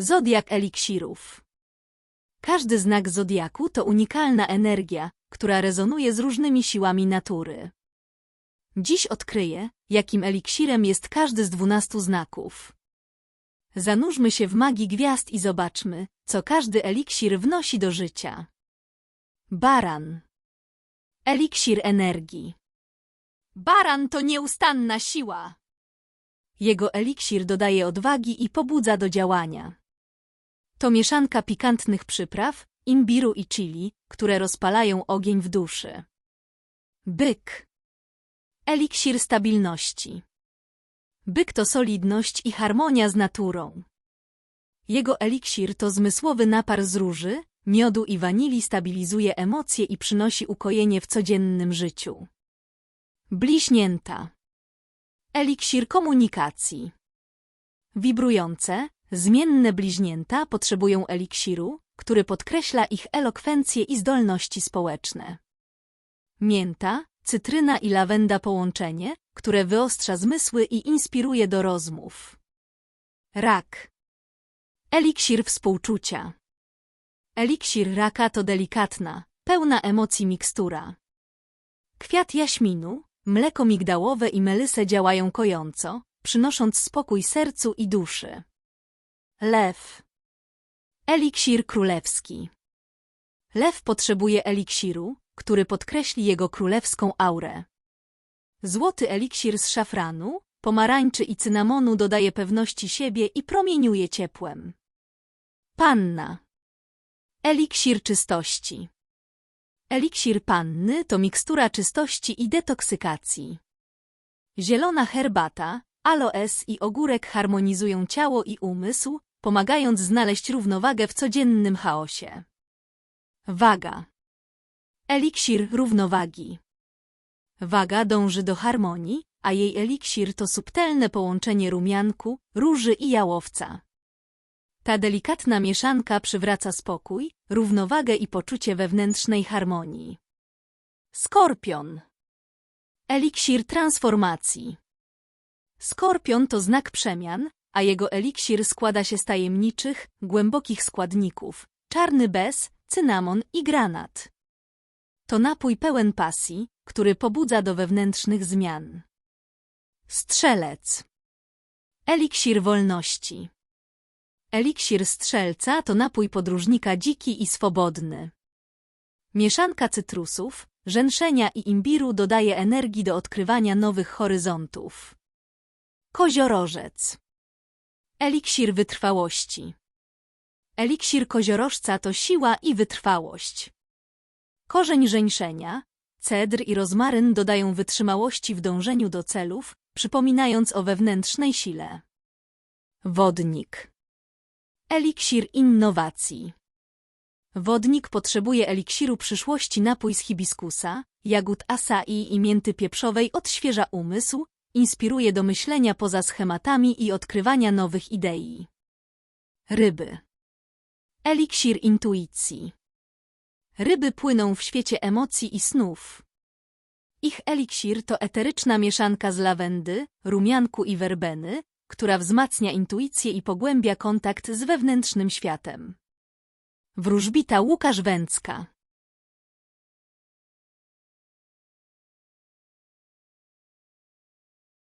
Zodiak eliksirów. Każdy znak zodiaku to unikalna energia, która rezonuje z różnymi siłami natury. Dziś odkryję, jakim eliksirem jest każdy z dwunastu znaków. Zanurzmy się w magii gwiazd i zobaczmy, co każdy eliksir wnosi do życia. Baran. Eliksir energii. Baran to nieustanna siła. Jego eliksir dodaje odwagi i pobudza do działania. To mieszanka pikantnych przypraw, imbiru i chili, które rozpalają ogień w duszy. Byk. Eliksir stabilności. Byk to solidność i harmonia z naturą. Jego eliksir to zmysłowy napar z róży, miodu i wanilii stabilizuje emocje i przynosi ukojenie w codziennym życiu. Bliźnięta. Eliksir komunikacji. Wibrujące, zmienne bliźnięta potrzebują eliksiru, który podkreśla ich elokwencję i zdolności społeczne. Mięta, cytryna i lawenda połączenie, które wyostrza zmysły i inspiruje do rozmów. Rak. Eliksir współczucia. Eliksir raka to delikatna, pełna emocji mikstura. Kwiat jaśminu, mleko migdałowe i melisę działają kojąco, przynosząc spokój sercu i duszy. Lew. Eliksir królewski. Lew potrzebuje eliksiru, który podkreśli jego królewską aurę. Złoty eliksir z szafranu, pomarańczy i cynamonu dodaje pewności siebie i promieniuje ciepłem. Panna. Eliksir czystości. Eliksir panny to mikstura czystości i detoksykacji. Zielona herbata, aloes i ogórek harmonizują ciało i umysł, pomagając znaleźć równowagę w codziennym chaosie. Waga. Eliksir równowagi. Waga dąży do harmonii, a jej eliksir to subtelne połączenie rumianku, róży i jałowca. Ta delikatna mieszanka przywraca spokój, równowagę i poczucie wewnętrznej harmonii. Skorpion. Eliksir transformacji. Skorpion to znak przemian, a jego eliksir składa się z tajemniczych, głębokich składników czarny bez, cynamon i granat. To napój pełen pasji, który pobudza do wewnętrznych zmian. Strzelec. Eliksir wolności. Eliksir strzelca to napój podróżnika dziki i swobodny. Mieszanka cytrusów, rzęszenia i imbiru dodaje energii do odkrywania nowych horyzontów. Koziorożec. Eliksir wytrwałości. Eliksir koziorożca to siła i wytrwałość. Korzeń żeńszenia, cedr i rozmaryn dodają wytrzymałości w dążeniu do celów, przypominając o wewnętrznej sile. Wodnik. Eliksir innowacji. Wodnik potrzebuje eliksiru przyszłości napój z hibiskusa, jagód acai i mięty pieprzowej odświeża umysł, inspiruje do myślenia poza schematami i odkrywania nowych idei. Ryby. Eliksir intuicji. Ryby płyną w świecie emocji i snów. Ich eliksir to eteryczna mieszanka z lawendy, rumianku i werbeny, która wzmacnia intuicję i pogłębia kontakt z wewnętrznym światem. Wróżbita Łukasz Węcka